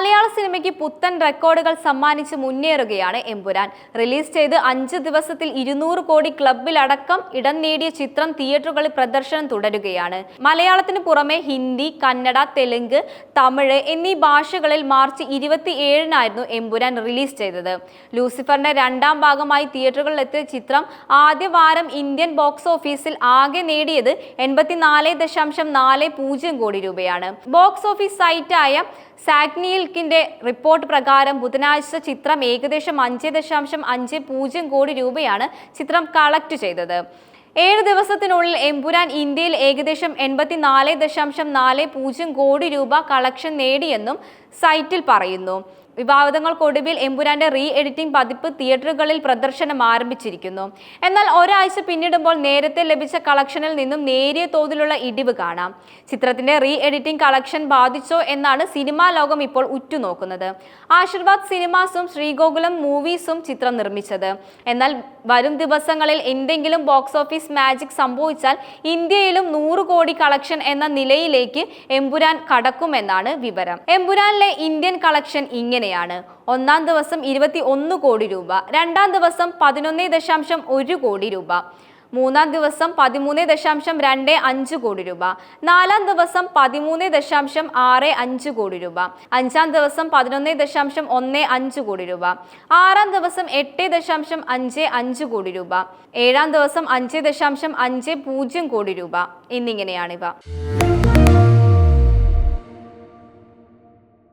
മലയാള സിനിമയ്ക്ക് പുത്തൻ റെക്കോർഡുകൾ സമ്മാനിച്ച് മുന്നേറുകയാണ് എമ്പുരാൻ. റിലീസ് ചെയ്ത് അഞ്ച് ദിവസത്തിൽ ഇരുന്നൂറ് കോടി ക്ലബിലടക്കം ഇടം നേടിയ ചിത്രം തിയേറ്ററുകളിൽ പ്രദർശനം തുടരുകയാണ്. മലയാളത്തിന് പുറമെ ഹിന്ദി കന്നഡ തെലുങ്ക് തമിഴ് എന്നീ ഭാഷകളിൽ മാർച്ച് ഇരുപത്തി ഏഴിനായിരുന്നു എമ്പുരാൻ റിലീസ് ചെയ്തത്. ലൂസിഫറിന്റെ രണ്ടാം ഭാഗമായി തിയേറ്ററുകളിലെത്തിയ ചിത്രം ആദ്യ വാരം ഇന്ത്യൻ ബോക്സ് ഓഫീസിൽ ആകെ നേടിയത് എൺപത്തിനാല് ദശാംശം നാല് പൂജ്യം കോടി രൂപയാണ്. ബോക്സ് ഓഫീസ് സൈറ്റായ സാഗ്നിയിൽക്കിന്റെ റിപ്പോർട്ട് പ്രകാരം ബുധനാഴ്ച ചിത്രം ഏകദേശം അഞ്ച് ദശാംശം അഞ്ച് പൂജ്യം കോടി രൂപയാണ് ചിത്രം കളക്ട് ചെയ്തത്. ഏഴ് ദിവസത്തിനുള്ളിൽ എമ്പുരാൻ ഇന്ത്യയിൽ ഏകദേശം എൺപത്തിനാല് ദശാംശം നാല് പൂജ്യം കോടി രൂപ കളക്ഷൻ നേടിയെന്നും സൈറ്റിൽ പറയുന്നു. വിവാദങ്ങൾക്കൊടുവിൽ എമ്പുരാന്റെ റീ എഡിറ്റിംഗ് പതിപ്പ് തിയേറ്ററുകളിൽ പ്രദർശനം ആരംഭിച്ചിരിക്കുന്നു. എന്നാൽ ഒരാഴ്ച പിന്നിടുമ്പോൾ നേരത്തെ ലഭിച്ച കളക്ഷനിൽ നിന്നും നേരിയ തോതിലുള്ള ഇടിവ് കാണാം. ചിത്രത്തിന്റെ റീ എഡിറ്റിംഗ് കളക്ഷൻ ബാധിച്ചോ എന്നാണ് സിനിമാ ലോകം ഇപ്പോൾ ഉറ്റുനോക്കുന്നത്. ആശീർവാദ് സിനിമാസും ശ്രീഗോകുലം മൂവീസും ചിത്രം നിർമ്മിച്ചത്. എന്നാൽ വരും ദിവസങ്ങളിൽ എന്തെങ്കിലും ബോക്സ് ഓഫീസ് മാജിക് സംഭവിച്ചാൽ ഇന്ത്യയിലും നൂറ് കോടി കളക്ഷൻ എന്ന നിലയിലേക്ക് എമ്പുരാൻ കടക്കുമെന്നാണ് വിവരം. എമ്പുരാനിലെ ഇന്ത്യൻ കളക്ഷൻ ഇങ്ങനെയാണ് ഒന്നാം ദിവസം ഇരുപത്തി ഒന്ന് കോടി രൂപ രണ്ടാം ദിവസം പതിനൊന്ന് ദശാംശം ഒരു കോടി രൂപ മൂന്നാം ദിവസം പതിമൂന്ന് ദശാംശം രണ്ട് അഞ്ച് കോടി രൂപ നാലാം ദിവസം പതിമൂന്ന് ദശാംശം ആറ് അഞ്ച് കോടി രൂപ അഞ്ചാം ദിവസം പതിനൊന്ന് ദശാംശം ഒന്ന് അഞ്ച് കോടി രൂപ ആറാം ദിവസം എട്ട് ദശാംശം അഞ്ച് അഞ്ച് കോടി രൂപ ഏഴാം ദിവസം അഞ്ച് ദശാംശം അഞ്ച് പൂജ്യം കോടി രൂപ എന്നിങ്ങനെയാണിവ